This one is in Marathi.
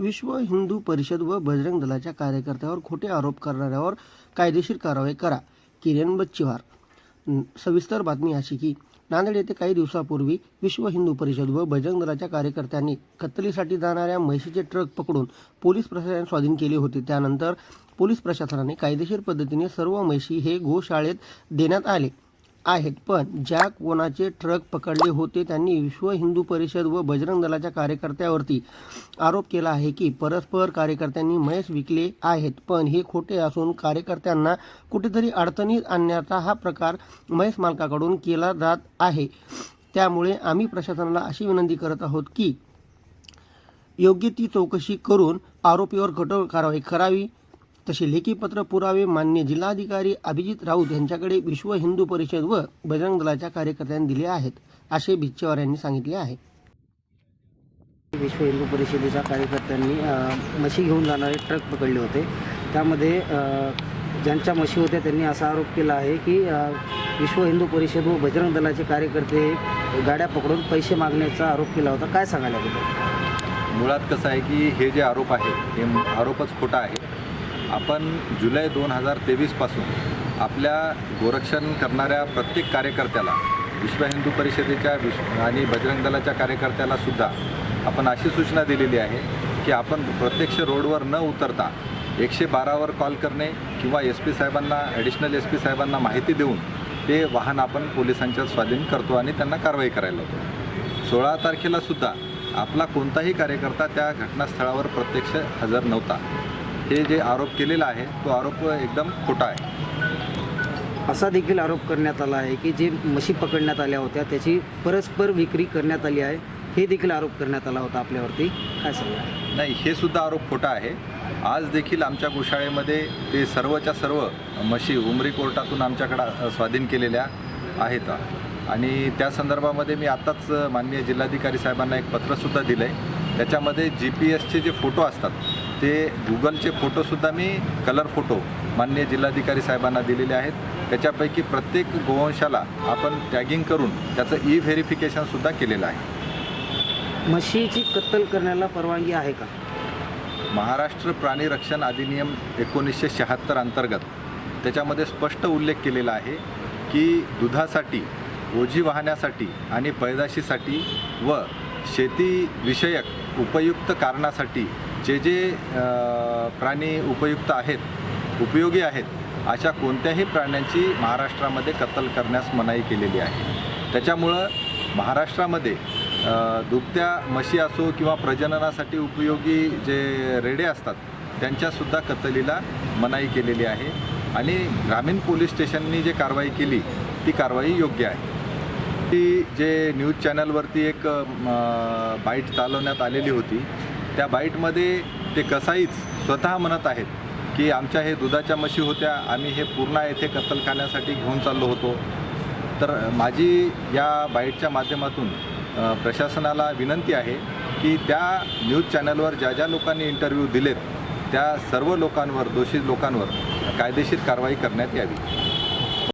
विश्व हिंदू परिषद व बजरंग दलाच्या कार्यकर्त्यावर खोटे आरोप करणाऱ्यावर कायदेशीर कारवाई करा. किरण बच्चीवार. सविस्तर बातमी अशी की नांदेड येथे काही दिवसापूर्वी विश्व हिंदू परिषद व बजरंग दलाच्या कार्यकर्त्यांनी कत्तलीसाठी जाणाऱ्या म्हैशीचे ट्रक पकडून पोलीस प्रशासनाने स्वाधीन केले होते. त्यानंतर पोलीस प्रशासनाने कायदेशीर पद्धतीने सर्व म्हैशी हे गोशाळेत देण्यात आले. आहेत. पण ज्या कोणाचे ट्रक पकडले होते त्यांनी विश्व हिंदू परिषद व बजरंग दलाच्या कार्यकर्त्यावरती आरोप केला आहे की परस्पर कार्यकर्त्यांनी म्हैस विकले आहेत. पण हे खोटे असून कार्यकर्त्यांना कुठेतरी अडचणीत आणण्याचा हा प्रकार म्हैस मालकाकडून केला जात आहे. त्यामुळे आम्ही प्रशासनाला अशी विनंती करत आहोत की योग्य ती चौकशी करून आरोपीवर कठोर कारवाई करावी. तसे लेखी पत्र पुरावे मान्य जिल्हाधिकारी अभिजित राऊत यांच्याकडे विश्व हिंदू परिषद व बजरंग दलाच्या कार्यकर्त्यांनी दिले आहेत असे बिच्चेवार यांनी सांगितले आहे. विश्व हिंदू परिषदेच्या कार्यकर्त्यांनी अ, म्हशी घेऊन जाणारे ट्रक पकडले होते. त्यामध्ये ज्यांच्या म्हशी होत्या त्यांनी असा आरोप केला आहे की विश्व हिंदू परिषद व बजरंग दलाचे कार्यकर्ते गाड्या पकडून पैसे मागण्याचा आरोप केला होता. काय सांगायला लागेल मुळात कसं आहे की हे जे आरोप आहे हे आरोपच खोटा आहे. आपण जुलै दोन हजार तेवीसपासून आपल्या गोरक्षण करणाऱ्या प्रत्येक कार्यकर्त्याला विश्व हिंदू परिषदेच्या विश्व आणि बजरंग दलाच्या कार्यकर्त्याला सुद्धा आपण अशी सूचना दिलेली आहे की आपण प्रत्यक्ष रोडवर न उतरता एकशे बारावर कॉल करणे किंवा एस पी साहेबांना ॲडिशनल एस पी साहेबांना माहिती देऊन ते वाहन आपण पोलिसांच्या स्वाधीन करतो आणि त्यांना कारवाई करायला लावतो. सोळा तारखेला सुद्धा आपला कोणताही कार्यकर्ता त्या घटनास्थळावर प्रत्यक्ष हजर नव्हता. हे जे आरोप केलेला आहे तो आरोप एकदम खोटा आहे. असा देखील आरोप करण्यात आला आहे की जे म्हशी पकडण्यात आल्या होत्या त्याची परस्पर विक्री करण्यात आली आहे हे देखील आरोप करण्यात आला होता आपल्यावरती. काय सांगा नाही हे सुद्धा आरोप खोटा आहे. आज देखील आमच्या गोशाळेमध्ये ते सर्वच्या सर्व म्हशी उमरी कोर्टातून आमच्याकडं स्वाधीन केलेल्या आहेत. आणि त्या संदर्भामध्ये मी आत्ताच माननीय जिल्हाधिकारी साहेबांना एक पत्रसुद्धा दिलं आहे त्याच्यामध्ये जी पी एसचे जे फोटो असतात ते गुगलचे फोटोसुद्धा मी कलर फोटो माननीय जिल्हाधिकारी साहेबांना दिलेले आहेत. त्याच्यापैकी प्रत्येक गोवंशाला आपण टॅगिंग करून त्याचं ई व्हेरिफिकेशनसुद्धा केलेलं आहे. म्हशीची कत्तल करण्याला परवानगी आहे का? महाराष्ट्र प्राणी रक्षण अधिनियम एकोणीसशे शहात्तर अंतर्गत त्याच्यामध्ये स्पष्ट उल्लेख केलेला आहे की दुधासाठी ओझी वाहण्यासाठी आणि पैदाशीसाठी व शेतीविषयक उपयुक्त कारणासाठी जे जे प्राणी उपयुक्त आहेत उपयोगी आहेत अशा कोणत्याही प्राण्यांची महाराष्ट्रामध्ये कत्तल करण्यास मनाई केलेली आहे. त्याच्यामुळं महाराष्ट्रामध्ये दुभत्या म्हशी असो किंवा प्रजननासाठी उपयोगी जे रेडे असतात त्यांच्यासुद्धा कत्तलीला मनाई केलेली आहे आणि ग्रामीण पोलीस स्टेशननी जे कारवाई केली ती कारवाई योग्य आहे. ती जे न्यूज चॅनलवरती एक बाईट चालवण्यात आलेली होती त्या बाईटमध्ये ते कसाईच स्वतः म्हणत आहेत की आमच्या हे दुधाच्या म्हशी होत्या आम्ही हे पूर्णा येथे कत्तलखान्यासाठी घेऊन चाललो होतो. तर माझी या बाईटच्या माध्यमातून प्रशासनाला विनंती आहे की त्या न्यूज चॅनलवर ज्या ज्या लोकांनी इंटरव्ह्यू दिलेत त्या सर्व लोकांवर दोषी लोकांवर कायदेशीर कारवाई करण्यात यावी.